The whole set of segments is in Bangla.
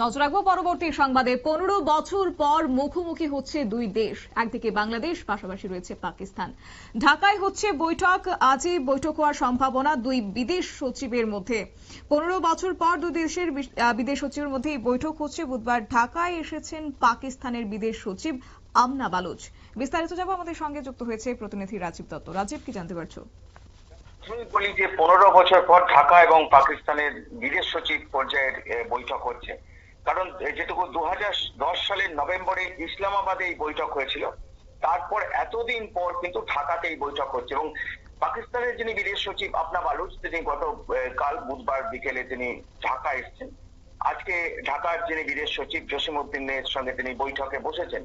নজর রাখব পরবর্তী সংবাদে। পনেরো বছর পর মুখোমুখি হচ্ছে দুই দেশ। একদিকে বাংলাদেশ, পাশাপাশি রয়েছে পাকিস্তান। ঢাকায় হচ্ছে বৈঠক। আজই বৈঠক হওয়ার সম্ভাবনা দুই বিদেশ সচিবের মধ্যে। পনেরো বছর পর দুই দেশের বিদেশ সচিবের মধ্যে বৈঠক হচ্ছে। বুধবার ঢাকায় এসেছেন পাকিস্তানের বিদেশ সচিব আমনা বালুচ। বিস্তারিত যাব আমাদের সঙ্গে যুক্ত হয়েছে প্রতিনিধি রাজীব দত্ত। রাজীব, কি জানতে পারছ? বলি যে, পনেরো বছর পর ঢাকা এবং পাকিস্তানের বিদেশ সচিব পর্যায়ের বৈঠক হচ্ছে। কারণ যেটুকু দু হাজার দশ সালের নভেম্বরে ইসলামাবাদে এই বৈঠক হয়েছিল, তারপর এতদিন পর কিন্তু ঢাকাতে এই বৈঠক হচ্ছে এবং পাকিস্তানের যিনি বিদেশ সচিব আপনা বালুচ তিনি গত কাল বুধবার বিকেলে তিনি ঢাকা এসেছেন। আজকে ঢাকার যিনি বিদেশ সচিব জসিম জসিমউদ্দিনের সঙ্গে তিনি বৈঠকে বসেছেন।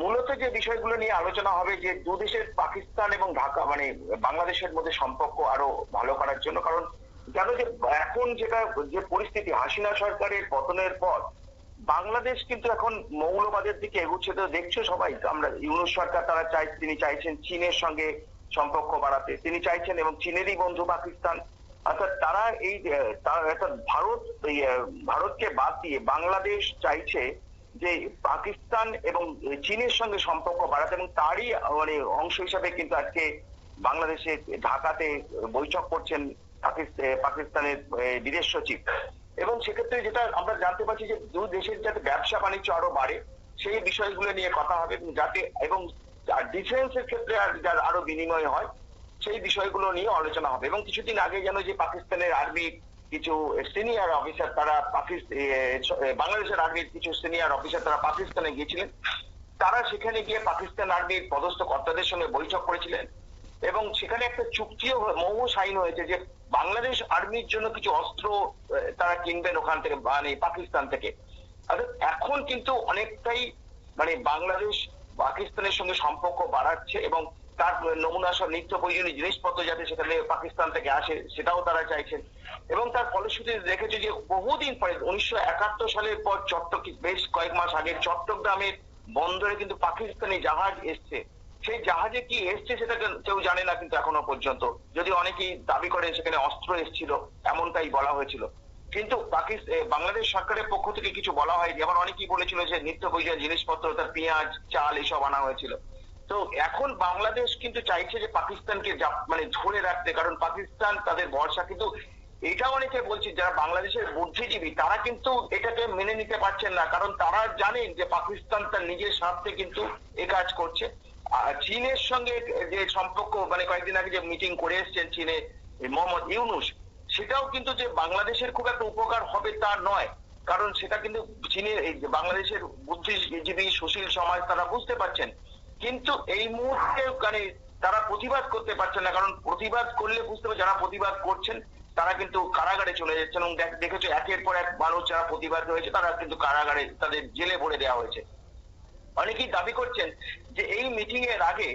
মূলত যে বিষয়গুলো নিয়ে আলোচনা হবে যে দু দেশের পাকিস্তান এবং ঢাকা মানে বাংলাদেশের মধ্যে সম্পর্ক আরও ভালো করার জন্য, কারণ জানো যে এখন যেটা যে পরিস্থিতি, হাসিনা সরকারের পতনের পর, বাংলাদেশ কিন্তু এখন মৌলবাদের দিকে এগুচ্ছে। তো দেখছ সবাই, আমরা ইউনুস সরকার তারা চাই, তিনি চাইছেন চীনের সঙ্গে সম্পর্ক বাড়াতে। তিনি চাইছেন এবং চীনেরই বন্ধু পাকিস্তান। অর্থাৎ তারা এই অর্থাৎ ভারত ভারতকে বাদ দিয়ে বাংলাদেশ চাইছে যে পাকিস্তান এবং চীনের সঙ্গে সম্পর্ক বাড়াতে এবং তারই মানে অংশ হিসাবে কিন্তু আজকে বাংলাদেশে ঢাকাতে বৈঠক করছেন পাকিস্তানের বিদেশ সচিব। এবং সেক্ষেত্রে যেটা আমরা জানতে পারছি যে দু দেশের যাতে ব্যবসা বাণিজ্য আরও বাড়ে, সেই বিষয়গুলো নিয়ে কথা হবে যাতে এবং ডিফেন্সের ক্ষেত্রে আরও বিনিময় হয়, সেই বিষয়গুলো নিয়ে আলোচনা হবে। এবং কিছুদিন আগে যেন যে পাকিস্তানের আর্মি কিছু সিনিয়র অফিসার তারা বাংলাদেশের আর্মির কিছু সিনিয়র অফিসার তারা পাকিস্তানে গিয়েছিলেন। তারা সেখানে গিয়ে পাকিস্তান আর্মির পদস্থ কর্তাদের সঙ্গে বৈঠক করেছিলেন। এবং সেখানে একটা চুক্তিও মৌ সাইন হয়েছে যে বাংলাদেশ আর্মির জন্য কিছু অস্ত্র তারা কিনবেন ওখান থেকে মানে পাকিস্তান থেকে। অর্থাৎ এখন কিন্তু অনেকটাই মানে বাংলাদেশ পাকিস্তানের সঙ্গে সম্পর্ক বাড়াচ্ছে এবং তার নমুনা সব নিত্য প্রয়োজনীয় জিনিসপত্র যাতে সেখানে পাকিস্তান থেকে আসে, সেটাও তারা চাইছেন। এবং তার ফলশ্রুতিতে দেখেছে যে বহুদিন পরে, উনিশশো একাত্তর সালের পর চট্টগ্রাম, বেশ কয়েক মাস আগে চট্টগ্রামের বন্দরে কিন্তু পাকিস্তানি জাহাজ এসছে। সেই জাহাজে কি এসছে সেটা কেউ- জানে না কিন্তু এখনও পর্যন্ত। যদি অনেকেই দাবি করেন সেখানে অস্ত্র এসেছিল, এমনটাই বলা হয়েছিল। কিন্তু বাংলাদেশ সরকারের পক্ষ থেকে কিছু বলা হয়নি। আবার অনেকেই বলেছিল যে নিত্য প্রয়োজনীয় জিনিসপত্র, তার পেঁয়াজ, চাল, এসব আনা হয়েছিল। তো এখন বাংলাদেশ কিন্তু চাইছে যে পাকিস্তানকে মানে ধরে রাখতে, কারণ পাকিস্তান তাদের ভরসা। কিন্তু এটা অনেকে বলছে, যারা বাংলাদেশের বুদ্ধিজীবী, তারা কিন্তু এটাকে মেনে নিতে পারছেন না। কারণ তারা জানেন যে পাকিস্তান তার নিজের স্বার্থে কিন্তু এ কাজ করছে। চীনের সঙ্গে যে সম্পর্ক মানে কয়েকদিন আগে যে মিটিং করে এসছেন চীনে মোহাম্মদ ইউনুস, সেটাও কিন্তু যে বাংলাদেশের খুব একটা উপকার হবে তা নয়। কারণ সেটা কিন্তু চীনের বাংলাদেশের বুদ্ধিজীবী, সুশীল সমাজ তারা বুঝতে পারছেন। কিন্তু এই মুহূর্তে মানে তারা প্রতিবাদ করতে পারছেন না, কারণ প্রতিবাদ করলে বুঝতে পারবে যারা প্রতিবাদ করছেন, তারা কিন্তু কারাগারে চলে যাচ্ছেন এবং দেখ- দেখেছ একের পর এক মানুষ যারা প্রতিবাদ হয়েছে তারা কিন্তু কারাগারে তাদের জেলে ভরে দেওয়া হয়েছে। অনেকেই দাবি করছেন যে এই মিটিং এর আগে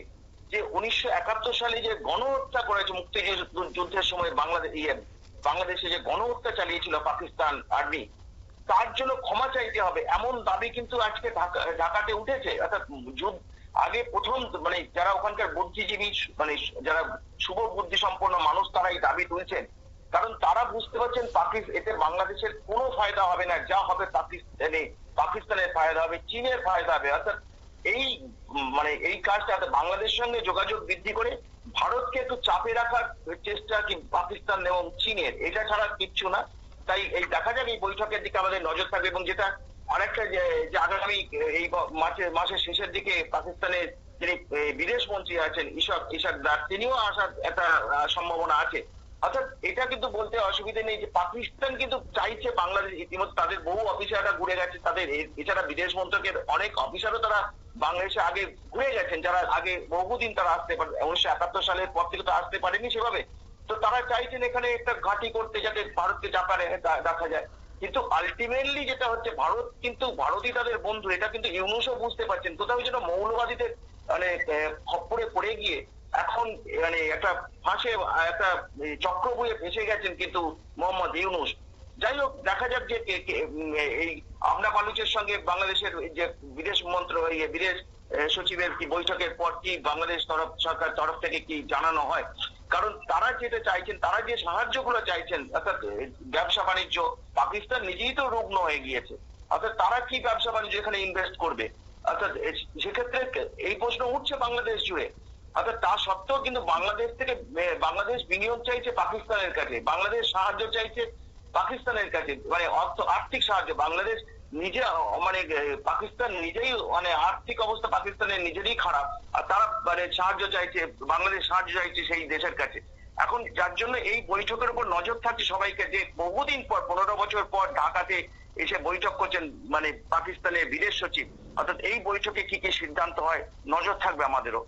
যে উনিশশো একাত্তর সালে যে গণহত্যা করেছে মুক্তিযুদ্ধের সময় বাংলাদেশ ইয়ে বাংলাদেশে যে গণহত্যা চালিয়েছিল পাকিস্তান আর্মি, তার জন্য ক্ষমা চাইতে হবে এমন দাবি কিন্তু আজকে ঢাকাতে উঠেছে। অর্থাৎ যুদ্ধ আগে প্রথম মানে যারা ওখানকার বুদ্ধিজীবী মানে যারা শুভ বুদ্ধি সম্পন্ন মানুষ তারা এই দাবি তুলছেন। কারণ তারা বুঝতে পারছেন পাকিস্তান এতে বাংলাদেশের কোনো ফায়দা হবে না। যা হবে পাকিস্তানে পাকিস্তানের ফায়দা হবে, চীনের ফায়দা হবে। অর্থাৎ এই মানে এই কাজটা বাংলাদেশের সঙ্গে যোগাযোগ বৃদ্ধি করে ভারতকে একটু চাপে রাখার চেষ্টা কি পাকিস্তান এবং চীনের, এটা ছাড়া কিচ্ছু না। তাই এই দেখা যাক এই বৈঠকের দিকে আমাদের নজর থাকবে এবং যেটা আরেকটা যে আগামী, এই মাসের মাসের শেষের দিকে পাকিস্তানের যিনি বিদেশ মন্ত্রী আছেন ইশাক ইশাক দাস, তিনিও আসার একটা সম্ভাবনা আছে। অর্থাৎ এটা কিন্তু বলতে অসুবিধা নেই যে পাকিস্তান কিন্তু চাইছে বাংলাদেশ ইতিমধ্যে তাদের বহু অফিসাররা ঘুরে গেছে, তাদের এছাড়া বিদেশ মন্ত্রকের অনেক অফিসারও তারা বাংলাদেশে আগে ঘুরে গেছেন, যারা আগে বহুদিন তারা আসতে পারে, উনিশশো একাত্তর সালের পর থেকে তো আসতে পারেনি সেভাবে। তো তারা চাইছেন এখানে একটা ঘাঁটি করতে যাতে ভারতকে চাপারে দেখা যায়। কিন্তু আলটিমেটলি যেটা হচ্ছে, ভারত কিন্তু ভারতই তাদের বন্ধু, এটা কিন্তু ইউনুসও বুঝতে পারছেন। কোথাও যেন মৌলবাদীদের মানে খপ্পরে পড়ে গিয়ে এখন মানে একটা ফাঁসে, একটা চক্র বয়ে ফেসে গেছেন কিন্তু মোহাম্মদ ইউনুস। যাই হোক, দেখা যাক যে এই আমনা বালুচের সঙ্গে বাংলাদেশের যে বিদেশ মন্ত্র ইয়ে বিদেশ সচিবের কি বৈঠকের পর কি বাংলাদেশ তরফ, সরকার তরফ থেকে কি জানানো হয়? কারণ তারা যেটা চাইছেন, তারা যে সাহায্যগুলো চাইছেন, অর্থাৎ ব্যবসা বাণিজ্য, পাকিস্তান নিজেই তো রুগ্ন হয়ে গিয়েছে। অর্থাৎ তারা কি ব্যবসা বাণিজ্য এখানে ইনভেস্ট করবে? অর্থাৎ সেক্ষেত্রে এই প্রশ্ন উঠছে বাংলাদেশ জুড়ে। অর্থাৎ তা সত্ত্বেও কিন্তু বাংলাদেশ থেকে বাংলাদেশ বিনিয়োগ চাইছে পাকিস্তানের কাছে। বাংলাদেশ সাহায্য চাইছে পাকিস্তানের কাছে মানে অর্থ, আর্থিক সাহায্য, বাংলাদেশ নিজে মানে পাকিস্তান নিজেই মানে আর্থিক অবস্থা পাকিস্তানের নিজেরই খারাপ, আর তারা মানে সাহায্য চাইছে, বাংলাদেশ সাহায্য চাইছে সেই দেশের কাছে। এখন যার জন্য এই বৈঠকের উপর নজর থাকছে সবাইকে যে বহুদিন পর, পনেরো বছর পর ঢাকাতে এসে বৈঠক করছেন মানে পাকিস্তানের বিদেশ সচিব। অর্থাৎ এই বৈঠকে কি কি সিদ্ধান্ত হয়, নজর থাকবে আমাদেরও।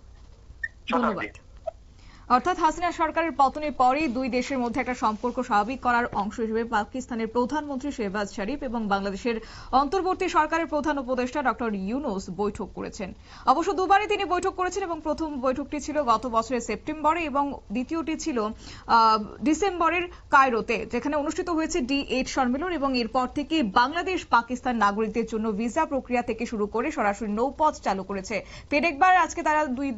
অর্থাৎ হাসিনা সরকারের পতনের পরেই দুই দেশের মধ্যে একটা সম্পর্ক স্বাভাবিক করার অংশ হিসেবে পাকিস্তানের প্রধানমন্ত্রী শেহবাজ শরীফ এবং বাংলাদেশের অন্তর্বর্তী সরকারের প্রধান উপদেষ্টা ডক্টর ইউনুস বৈঠক করেছেন। অবশ্য দুবারই তিনি বৈঠক করেছেন এবং প্রথম বৈঠকটি ছিল গত বছরের সেপ্টেম্বরে এবং দ্বিতীয়টি ছিল ডিসেম্বরের কায়রোতে, যেখানে অনুষ্ঠিত হয়েছে ডি এইট সম্মেলন এবং এরপর থেকে বাংলাদেশ পাকিস্তান নাগরিকদের জন্য ভিসা প্রক্রিয়া থেকে শুরু করে সরাসরি নৌপথ চালু করেছে। ফের একবার আজকে তারা দুই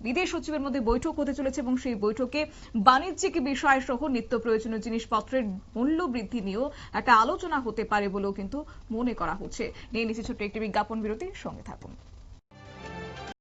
বিদেশ সচিবের মধ্যে বৈঠক হতে চলেছে এবং সেই বৈঠকে বাণিজ্যিক বিষয় সহ নিত্য প্রয়োজনীয় জিনিসপত্রের মূল্য বৃদ্ধি নিয়েও একটা আলোচনা হতে পারে বলেও কিন্তু মনে করা হচ্ছে। নিয়ে নিচ্ছে ছোট্ট একটি বিজ্ঞাপন বিরতির সঙ্গে থাকুন।